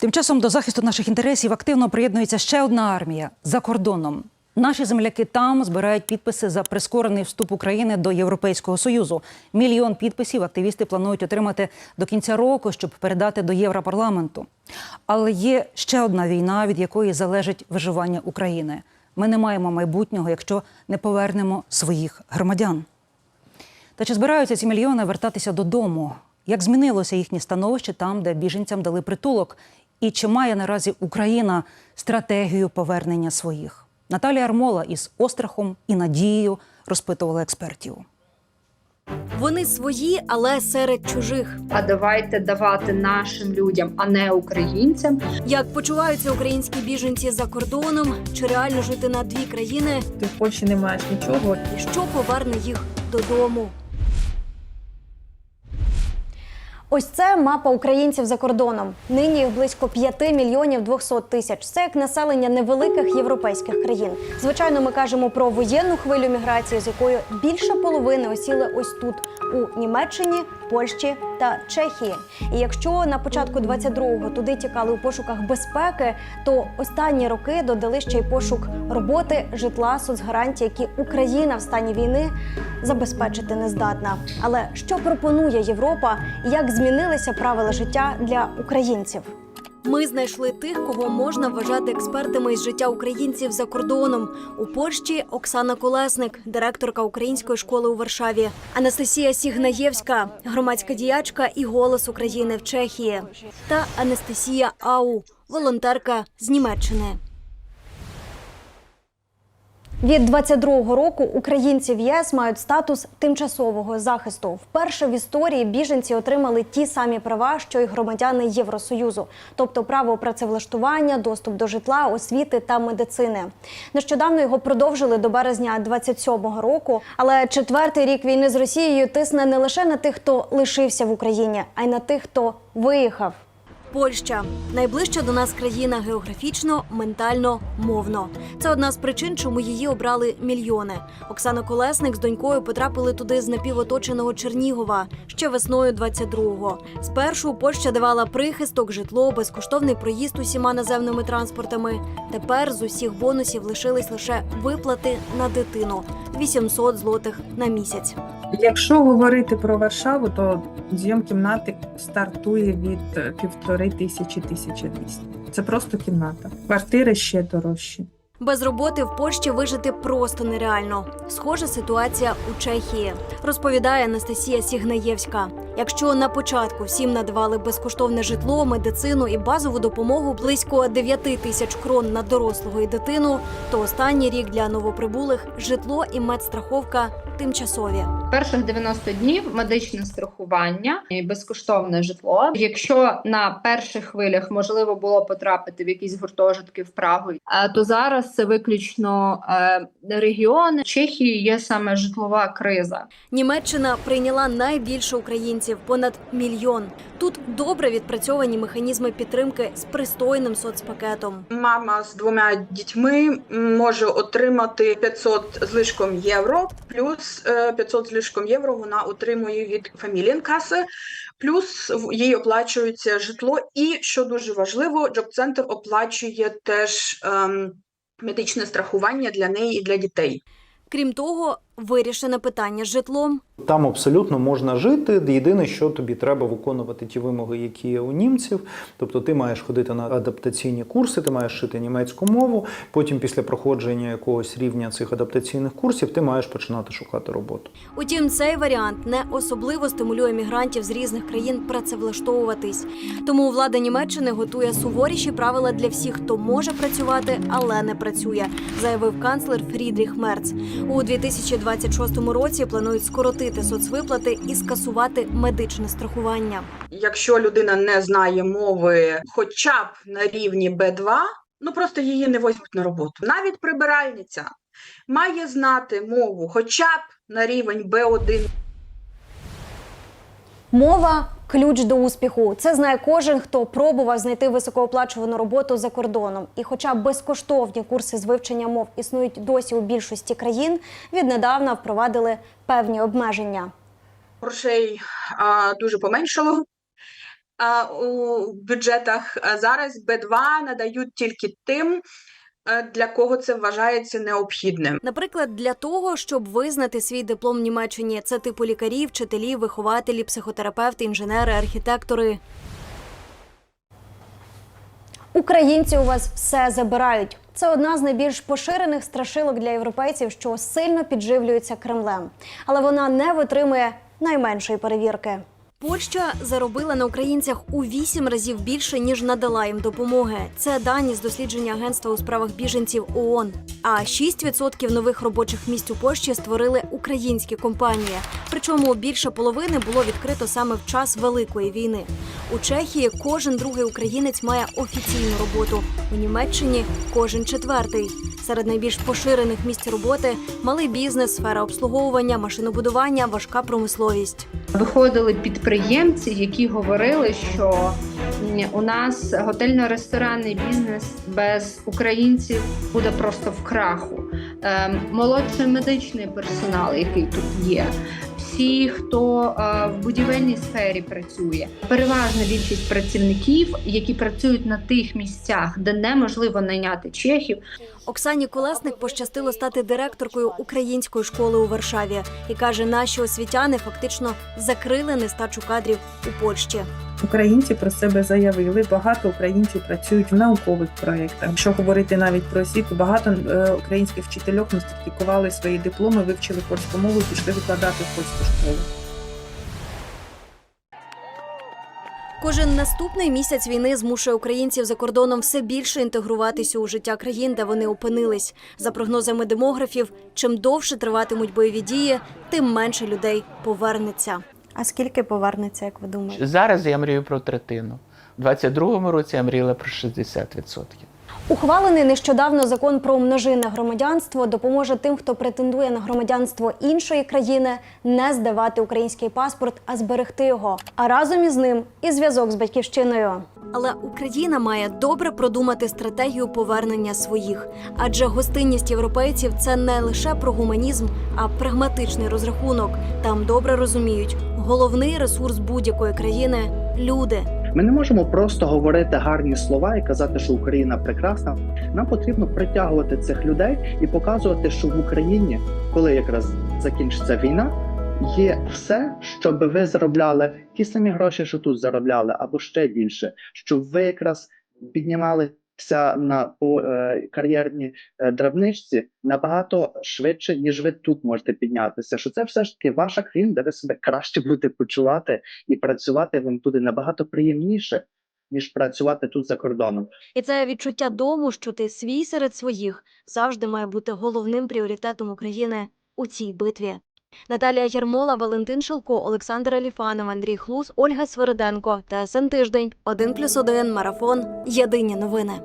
Тим часом до захисту наших інтересів активно приєднується ще одна армія за кордоном. Наші земляки там збирають підписи за прискорений вступ України до Європейського союзу. Мільйон підписів активісти планують отримати до кінця року, щоб передати до Європарламенту. Але є ще одна війна, від якої залежить виживання України. Ми не маємо майбутнього, якщо не повернемо своїх громадян. Та чи збираються ці мільйони вертатися додому? Як змінилося їхнє становище там, де біженцям дали притулок? І чи має наразі Україна стратегію повернення своїх? Наталія Армола із острахом і надією розпитувала експертів. Вони свої, але серед чужих. А давайте давати нашим людям, а не українцям. Як почуваються українські біженці за кордоном? Чи реально жити на дві країни? Ти в Польщі не маєш нічого. І що поверне їх додому? Ось це мапа українців за кордоном. Нині їх близько 5 мільйонів 200 тисяч. Це як населення невеликих європейських країн. Звичайно, ми кажемо про воєнну хвилю міграції, з якою більше половини осіли ось тут у Німеччині, Польщі та Чехії. І якщо на початку 22-го туди тікали у пошуках безпеки, то останні роки додали ще й пошук роботи, житла, соцгарантій, які Україна в стані війни забезпечити не здатна. Але що пропонує Європа як змінилися правила життя для українців? Ми знайшли тих, кого можна вважати експертами із життя українців за кордоном. У Польщі Оксана Колесник, директорка української школи у Варшаві, Анастасія Сігнаєвська, громадська діячка і голос України в Чехії, та Анастасія Ау, волонтерка з Німеччини. Від 22-го року українці в ЄС мають статус тимчасового захисту. Вперше в історії біженці отримали ті самі права, що й громадяни Євросоюзу, тобто право працевлаштування, доступ до житла, освіти та медицини. Нещодавно його продовжили до березня 27-го року. Але четвертий рік війни з Росією тисне не лише на тих, хто лишився в Україні, а й на тих, хто виїхав. Польща найближча до нас країна географічно, ментально, мовно. Це одна з причин, чому її обрали мільйони. Оксана Колесник з донькою потрапили туди з напівоточеного Чернігова ще весною 22-го. Спершу Польща давала прихисток, житло, безкоштовний проїзд усіма наземними транспортами. Тепер з усіх бонусів лишились лише виплати на дитину 800 злотих на місяць. Якщо говорити про Варшаву, то зйом кімнати стартує від е, півтори тисячі тисячі двісті. Це просто кімната. Квартири ще дорожчі. Без роботи в Польщі вижити просто нереально. Схожа ситуація у Чехії, розповідає Анастасія Сігнаєвська. Якщо на початку всім надавали безкоштовне житло, медицину і базову допомогу близько 9 тисяч крон на дорослого і дитину, то останній рік для новоприбулих житло і медстраховка тимчасові. Перших 90 днів медичне страхування і безкоштовне житло. Якщо на перших хвилях можливо було потрапити в якісь гуртожитки в Прагу, е, то зараз це виключно е, регіони. Чехії є саме житлова криза. Німеччина прийняла найбільше українців понад мільйон. Тут добре відпрацьовані механізми підтримки з пристойним соцпакетом. Мама з двома дітьми може отримати 500 з лишком євро, плюс е, 500 з лишком євро вона отримує від фамілінкаси, плюс їй оплачується житло. І що дуже важливо, джоб-центр оплачує теж ем, медичне страхування для неї і для дітей. Крім того, вирішене питання з житлом. Там абсолютно можна жити. Єдине, що тобі треба виконувати ті вимоги, які є у німців. Тобто ти маєш ходити на адаптаційні курси, ти маєш вчити німецьку мову. Потім, після проходження якогось рівня цих адаптаційних курсів, ти маєш починати шукати роботу. Утім, цей варіант не особливо стимулює мігрантів з різних країн працевлаштовуватись. Тому влада Німеччини готує суворіші правила для всіх, хто може працювати, але не працює, заявив канцлер Фрідріх Мерц. У 2026 році планують скоротити соцвиплати і скасувати медичне страхування. Якщо людина не знає мови, хоча б на рівні Б2, ну просто її не возьмуть на роботу. Навіть прибиральниця має знати мову, хоча б на рівень Б1. Мова ключ до успіху. Це знає кожен, хто пробував знайти високооплачувану роботу за кордоном. І хоча безкоштовні курси з вивчення мов існують досі у більшості країн, віднедавна впровадили певні обмеження. Грошей дуже поменшало. а, у бюджетах. Зараз Б2 надають тільки тим, для кого це вважається необхідним. Наприклад, для того, щоб визнати свій диплом в Німеччині, це типу лікарі, вчителі, вихователі, психотерапевти, інженери, архітектори. Українці у вас все забирають. Це одна з найбільш поширених страшилок для європейців, що сильно підживлюється Кремлем, але вона не витримує найменшої перевірки. Польща заробила на українцях у вісім разів більше ніж надала їм допомоги. Це дані з дослідження агентства у справах біженців ООН. А 6% нових робочих місць у Польщі створили українські компанії. Причому більше половини було відкрито саме в час великої війни. У Чехії кожен другий українець має офіційну роботу. У Німеччині кожен четвертий. Серед найбільш поширених місць роботи малий бізнес, сфера обслуговування, машинобудування, важка промисловість. Виходили підприємці, які говорили, що у нас готельно-ресторанний бізнес без українців буде просто в краху. Ем, Молодший медичний персонал, який тут є. Всі, хто е, в будівельній сфері працює, переважна більшість працівників, які працюють на тих місцях, де неможливо найняти чехів, Оксані Колесник пощастило стати директоркою української школи у Варшаві і каже, наші освітяни фактично закрили нестачу кадрів у Польщі. Українці про себе заявили. Багато українців працюють в наукових проєктах. Якщо говорити навіть про освіту, багато е, українських вчительок нострифікували свої дипломи, вивчили польську мову, пішли викладати в польську школу. Кожен наступний місяць війни змушує українців за кордоном все більше інтегруватися у життя країн, де вони опинились. За прогнозами демографів, чим довше триватимуть бойові дії, тим менше людей повернеться. А скільки повернеться, як ви думаєте? Зараз я мрію про третину. У 22-му році я мріяла про 60%. Ухвалений нещодавно закон про множинне громадянство допоможе тим, хто претендує на громадянство іншої країни, не здавати український паспорт, а зберегти його. А разом із ним і зв'язок з батьківщиною. Але Україна має добре продумати стратегію повернення своїх, адже гостинність європейців це не лише про гуманізм, а прагматичний розрахунок. Там добре розуміють, головний ресурс будь-якої країни люди. Ми не можемо просто говорити гарні слова і казати, що Україна прекрасна. Нам потрібно притягувати цих людей і показувати, що в Україні, коли якраз закінчиться війна, є все, щоб ви заробляли ті самі гроші, що тут заробляли, або ще більше, щоб ви якраз піднімалися на по е, кар'єрній е, драбничці набагато швидше, ніж ви тут можете піднятися. Що це все ж таки ваша країна, де ви себе краще будете почувати і працювати вам туди набагато приємніше, ніж працювати тут за кордоном. І це відчуття дому, що ти свій серед своїх, завжди має бути головним пріоритетом України у цій битві. Наталія Ярмола, Валентин Шилко, Олександр Аліфанов, Андрій Хлус, Ольга Свириденко. ТСН тиждень 1+,1 марафон. Єдині новини.